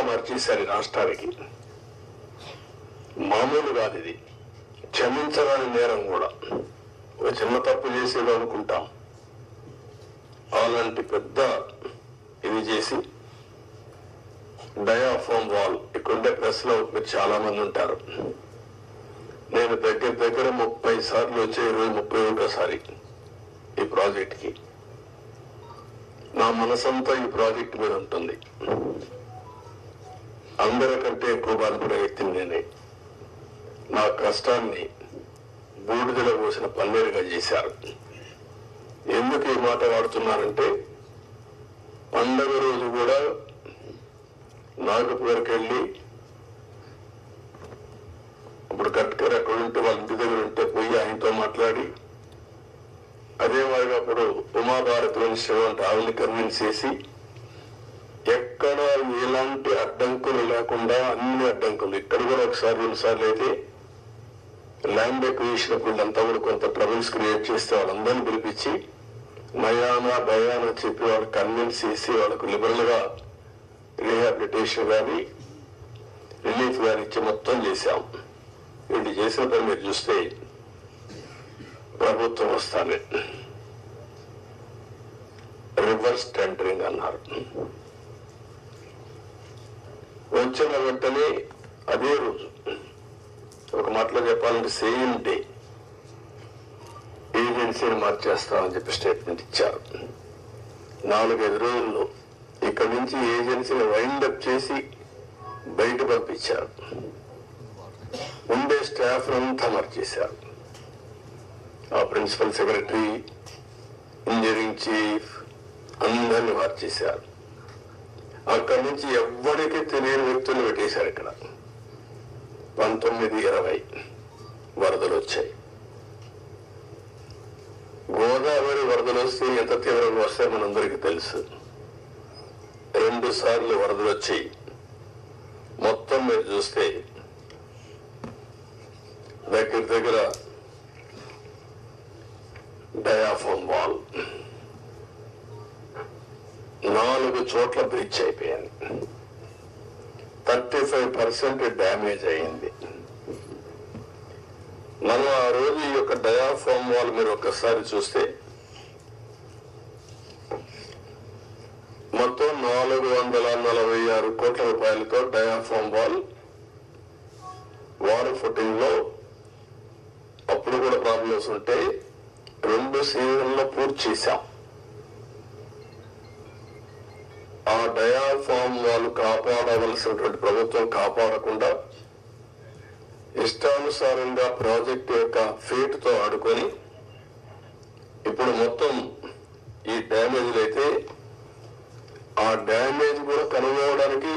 శాపంగా మార్చేశారు రాష్ట్రానికి. మామూలు కాదు ఇది. క్షమించరాని నేరం కూడా. ఒక చిన్న తప్పు చేసేది అనుకుంటాం. అలాంటి పెద్ద ఇది చేసి డయాఫామ్ వాల్. ఇక్కడుండే ప్రెస్లో మీరు చాలా మంది ఉంటారు. నేను దగ్గర దగ్గర ముప్పై సార్లు వచ్చే ఇరవై ముప్పై ఒకసారి ఈ ప్రాజెక్ట్కి నా మనసంతా ఈ ప్రాజెక్ట్ మీద ఉంటుంది. అందరికంటే ఎక్కువ బాధపడే వ్యక్తిని నేనే. నా కష్టాన్ని బూడిదలో పోసిన పన్నీరుగా చేశారు. ఎందుకు ఈ మాట వాడుతున్నానంటే పండగ రోజు కూడా నాగపూర్కి వెళ్ళి ఇప్పుడు కట్కర్ ఎక్కడ ఉంటే వాళ్ళ ఇంటి దగ్గర ఉంటే పోయి ఆయనతో మాట్లాడి అదే మాదిరిగా అప్పుడు ఉమాభారత్ మినిస్టర్ అంటే ఆవిడని కన్విన్స్ చేసి ఎక్కడ ఎలాంటి అడ్డంకులు లేకుండా అన్ని అడ్డంకులు. ఇక్కడ కూడా ఒకసారి రెండు సార్లు అయితే ల్యాండ్ ఎక్విజిషన్ అంతా కూడా కొంత ట్రబుల్స్ క్రియేట్ చేస్తే వాళ్ళందరినీ పిలిపించి నయానా భయానా చెప్పి వాళ్ళు కన్విన్స్ చేసి వాళ్ళకు లిబరల్గా రీహాబిలిటేషన్ కానీ రిలీఫ్ కానీ ఇచ్చి మొత్తం చేశాం. వీళ్ళు చేసిన పని మీరు చూస్తే ప్రభుత్వం వస్తానే రివర్స్ టెండరింగ్ అన్నారు. వచ్చిన వెంటనే అదే రోజు ఒక మాటలో చెప్పాలంటే సేమ్ డే ఏజెన్సీని మార్చేస్తామని చెప్పి స్టేట్మెంట్ ఇచ్చారు. నాలుగైదు రోజుల్లో ఇక్కడి నుంచి ఏజెన్సీని వైండ్ అప్ చేసి బయట పంపించారు. ఉండే స్టాఫ్ అంతా మార్చేశారు. ఆ ప్రిన్సిపల్ సెక్రటరీ ఇంజనీరింగ్ చీఫ్ అందరిని మార్చేశారు. అక్కడి నుంచి ఎవ్వరికి తెలియని వ్యక్తులు పెట్టేశారు ఇక్కడ. పంతొమ్మిది ఇరవై వరదలు వచ్చాయి. గోదావరి వరదలు వస్తే ఎంత తీవ్రంగా వస్తాయి మనందరికీ తెలుసు. రెండు సార్లు వరదలు వచ్చాయి. మొత్తం మీరు చూస్తే దగ్గర దగ్గర డయాఫోన్ వాల్. నాలుగు చోట్ల బ్రిడ్జ్ అయిపోయింది. థర్టీ ఫైవ్ పర్సెంట్ డ్యామేజ్ అయింది. మనం ఆ రోజు ఈ యొక్క డయాఫామ్ వాల్ మీరు ఒక్కసారి చూస్తే మొత్తం నాలుగు వందల నలభై ఆరు కోట్ల రూపాయలతో డయాఫామ్ వాల్ వాటర్ ఫుటింగ్లో అప్పుడు కూడా ప్రాబ్లమ్స్ ఉంటే రెండు సీజన్లో పూర్తి చేశాం ఆ డయాఫామ్ వాళ్ళు కాపాడవలసినటువంటి ప్రభుత్వం కాపాడకుండా ఇష్టానుసారంగా ప్రాజెక్ట్ యొక్క ఫీట్తో ఆడుకొని ఇప్పుడు మొత్తం ఈ డ్యామేజ్ అయితే ఆ డ్యామేజ్ కూడా కనుగొనడానికి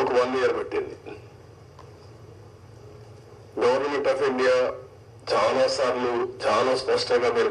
ఒక వన్ ఇయర్ పట్టింది. గవర్నమెంట్ ఆఫ్ ఇండియా చాలా సార్లు చాలా స్పష్టంగా మీరు